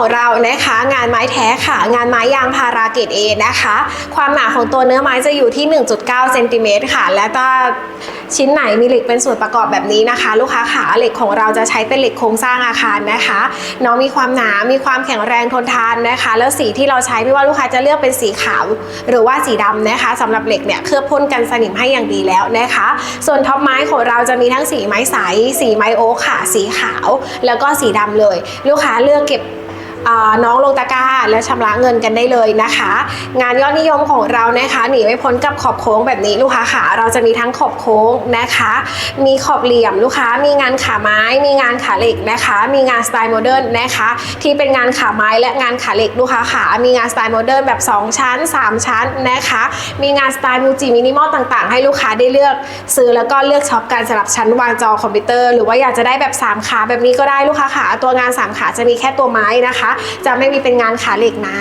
ของเรานะคะ งานไม้แท้ค่ะ งานไม้ยางพาราเกรดเอนะคะ ความหนาของตัวเนื้อไม้จะอยู่ที่ 1.9เซนติเมตรค่ะ และก็ชิ้นไหนมีเหล็กเป็นส่วนประกอบแบบนี้นะคะ ลูกค้าขาเหล็กของเราจะใช้เป็นเหล็กโครงสร้างอาคารนะคะน้องมีความหนา มีความแข็งแรงทนทานนะคะ แล้วสีที่เราใช้ไม่ว่าลูกค้าจะเลือกเป็นสีขาว หรือว่าสีดำนะคะสำหรับเหล็กเนี่ยเคลือบพ่นกันสนิมให้อย่างดีแล้วนะคะ ส่วนท็อปไม้ของเราจะมีทั้งสีไม้ใส สีไม้โอ๊คค่ะ สีขาว แล้วก็สีดำเลย ลูกค้าเลือกเก็บ น้องลงตะกร้าและชำระเงินกันได้เลยนะคะ งานยอดนิยมของเรานะคะหนีไม่พ้นกับขอบโค้งแบบนี้ลูกค้าขาเราจะมีทั้งขอบโค้งนะคะ มีขอบเหลี่ยมลูกค้า มีงานขาไม้ มีงานขาเหล็กนะคะ มีงานสไตล์โมเดิร์นนะคะ ที่เป็นงานขาไม้และงานขาเหล็กลูกค้าขามีงานสไตล์โมเดิร์นแบบ 2 ชั้น 3 ชั้นนะคะ มีงานสไตล์มูจิมินิมอลต่างๆ ให้ลูกค้าได้เลือกซื้อแล้วก็เลือกช็อปกันสำหรับชั้นวางจอคอมพิวเตอร์หรือว่าอยากจะได้แบบ 3 ขาแบบนี้ก็ได้ลูกค้าขาตัวงาน 3 ขาจะมีแค่ตัวไม้นะคะจะไม่มีเป็นงานขาเหล็กนะ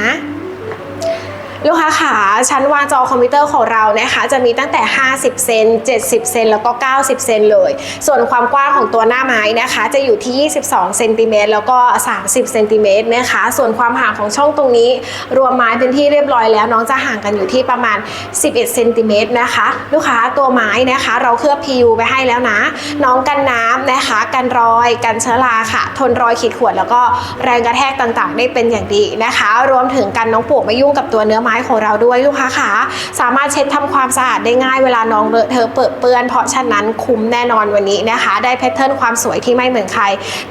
ลูกค้าขาชั้นวางจอคอมพิวเตอร์ของเรานะคะ จะมีตั้งแต่ 50 เซน 70 เซน แล้วก็ 90 เซนเลย ส่วนความกว้างของตัวหน้าไม้นะคะ จะอยู่ที่ 22 เซนติเมตรแล้วก็ 30 เซนติเมตรนะคะ ส่วนความห่างของช่องตรงนี้ รวมไม้เป็นที่เรียบร้อยแล้ว น้องจะห่างกันอยู่ที่ประมาณ 11 เซนติเมตรนะคะ ลูกค้าตัวไม้นะคะ เราเคลือบ PU ไปให้แล้วนะ น้องกันน้ำนะคะ กันรอย กันเชื้อราค่ะ ทนรอยขีดข่วนแล้วก็แรงกระแทกต่างๆ ได้เป็นอย่างดีนะคะ รวมถึงกันน้องปลวกไม่ยุ่งกับตัวเนื้อไม้ม้ของเราด้วยลูกค้าขาสามารถเช็ดทำความสะอาดได้ง่ายเวลาน้องเลอะเทอะเปื้อนเปื้อนเพราะฉะนั้นคุ้มแน่นอนวันนี้นะคะ ได้แพทเทิร์นความสวยที่ไม่เหมือนใคร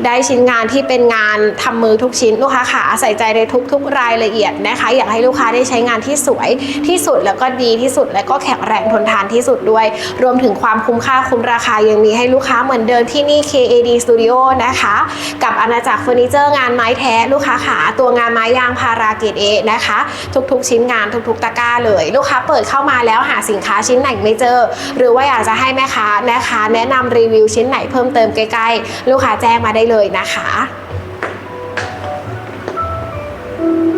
ได้ชิ้นงานที่เป็นงานทำมือทุกชิ้นลูกค้าขาใส่ใจในทุก ๆ รายละเอียดนะคะ อยากให้ลูกค้าได้ใช้งานที่สวยที่สุดแล้วก็ดีที่สุดและก็แข็งแรงทนทานที่สุดด้วย รวมถึงความคุ้มค่าคุ้มราคายังมีให้ลูกค้าเหมือนเดิมที่นี่ KAD Studio นะคะ กับอาณาจักรเฟอร์นิเจอร์งานไม้แท้ลูกค้าขาตัวงานไม้ยางพาราเกตเอนะคะ ทุกๆชิ้นงานทุกๆตะกร้าเลย ลูกค้าเปิดเข้ามาแล้วหาสินค้าชิ้นไหนไม่เจอ หรือว่าอยากจะให้แม่ค้านะคะ แนะนำรีวิวชิ้นไหนเพิ่มเติมใกล้ๆ ลูกค้าแจ้งมาได้เลยนะคะ thank you